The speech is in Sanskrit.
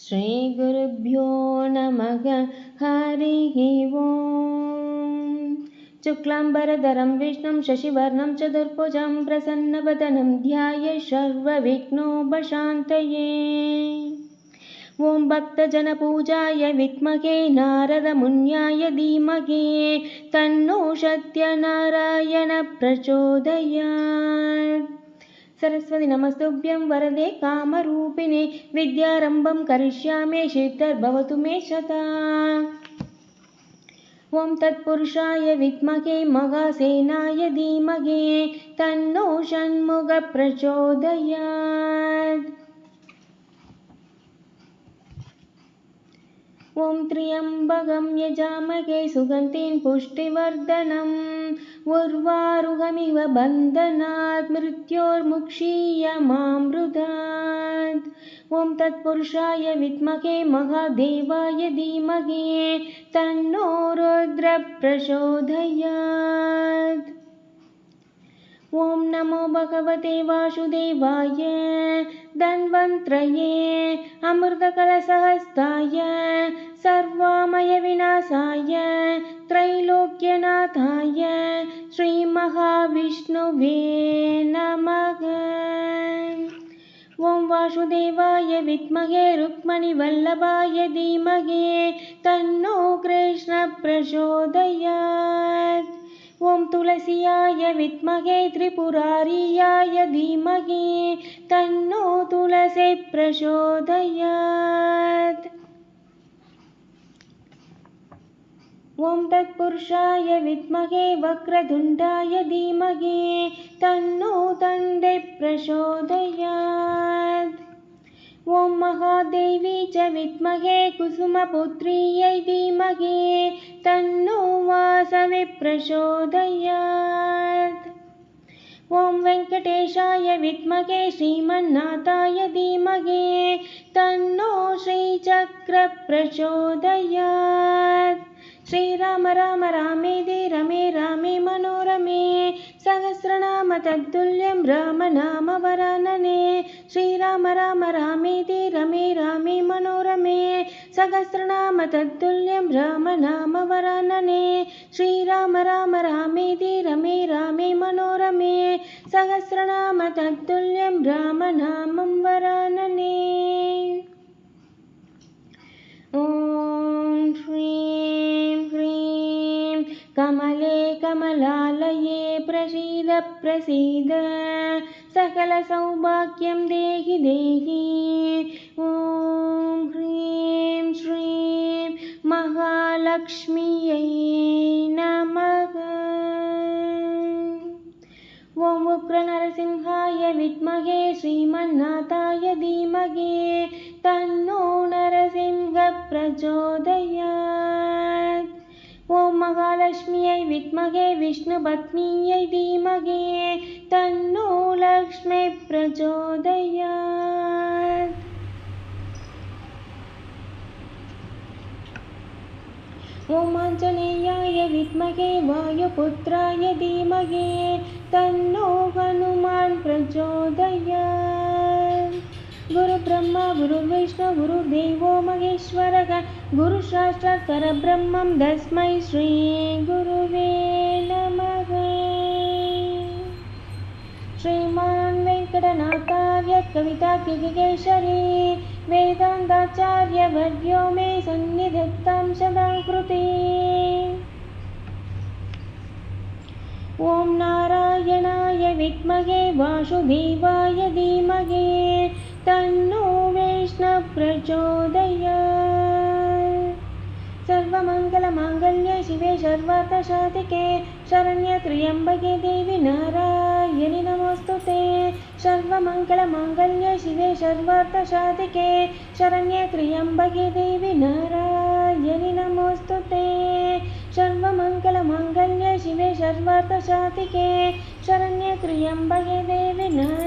श्रीगुरुभ्यो नमः। हरिः ओम्। शुक्लाम्बरधरं विष्णुं शशिवर्णं चतुर्भुजं प्रसन्नवदनं ध्याये सर्वविघ्नोपशान्तये ॐ भक्तजनपूजाय विद्महे नारदमुन्याय धीमहे तन्नो सत्यनारायणप्रचोदयात् सरस्वति नमस्तुभ्यं वरदे कामरूपिणे विद्यारम्भं करिष्यामि सिद्धिर्भवतु मे शता। ॐ तत्पुरुषाय विद्महे महासेनाय धीमहि तन्नो षण्मुखप्रचोदयात् ॐ त्र्यम्बकं यजामहे सुगन्धिं पुष्टिवर्धनम् उर्वारुगमिव बन्धनात् मृत्योर्मुक्षीयमामृतात् ॐ तत्पुरुषाय विद्महे महादेवाय धीमहि तन्नो रुद्रप्रचोदयात्। ॐ नमो भगवते वासुदेवाय धन्वन्त्रये अमृतकलसहस्ताय सर्वामयविनाशाय त्रैलोक्यनाथाय श्रीमहाविष्णुवे नमः। ॐ वासुदेवाय विद्महे रुक्मणिवल्लभाय धीमहि तन्नो कृष्णप्रचोदयात् ॐ तुलस्याय विद्महे त्रिपुरारियाय धीमहि तन्नो तुलसी प्रचोदयात् ॐ तत्पुरुषाय विद्महे वक्रतुण्डाय धीमहि तन्नो तन्दे प्रचोदयात्। ॐ महादेवी च विद्महे कुसुमपुत्र्यै धीमहि तन्नो वासवि प्रचोदयात्। ॐ वेङ्कटेशाय विद्महे श्रीमन्नाथाय धीमहि तन्नो श्रीचक्रप्रचोदयात् श्रीराम राम रामेदे रमे रामे मनोरमे। सहस्रनाम तत्तुल्यं राम नाम वरानने। श्रीराम राम रामेदे रमे रामे मनोरमे। सहस्रनाम तत्तुल्यं राम नाम वरानने। श्रीराम राम रामेदे रमे रामे मनोरमे। सहस्रनाम तत्तुल्यं राम नामं कमलालये प्रसीद प्रसीद। सकलसौभाग्यं देहि देहि। ॐ ह्रीं श्रीं महालक्ष्म्यै नमः। ॐ उग्रनरसिंहाय विद्महे श्रीमन्नाथाय धीमहि तन्नो नरसिंहप्रचोदयात्। ॐ महालक्ष्म्यै विद्महे विष्णुपत्न्यै धीमहि, तन्नो लक्ष्मी प्रचोदयात्। ॐ आञ्जनेयाय विद्महे, वायुपुत्राय धीमहि, तन्नो हनुमान् प्रचोदयात्। गुरुब्रह्मा गुरुविष्णु गुरुदेवो महेश्वरः गुरुशास्त्रकरब्रह्मं तस्मै श्रीगुरुवे नमः श्रीमान् वेङ्कटनाथार्य कविताकिकेशरी वेदान्ताचार्यवर्यो मे सन्निधत्तां सदा कृते ॐ नारायणाय विद्महे वासुदेवाय धीमहि तन्नो वैष्णवप्रचोदयात् सर्वमङ्गलमाङ्गल्ये शिवे सर्वार्थसाधिके शरण्यत्र्यम्बके देवि नारायणि नमोऽस्तु ते सर्वमङ्गलमाङ्गल्ये शिवे सर्वार्थसाधिके शरण्यत्र्यम्बके देवि नारायणि नमोऽस्तु ते सर्वमङ्गलमाङ्गल्ये शिवे सर्वार्थसाधिके शरण्यत्र्यम्बके देवि नारायणि नमोऽस्तु ते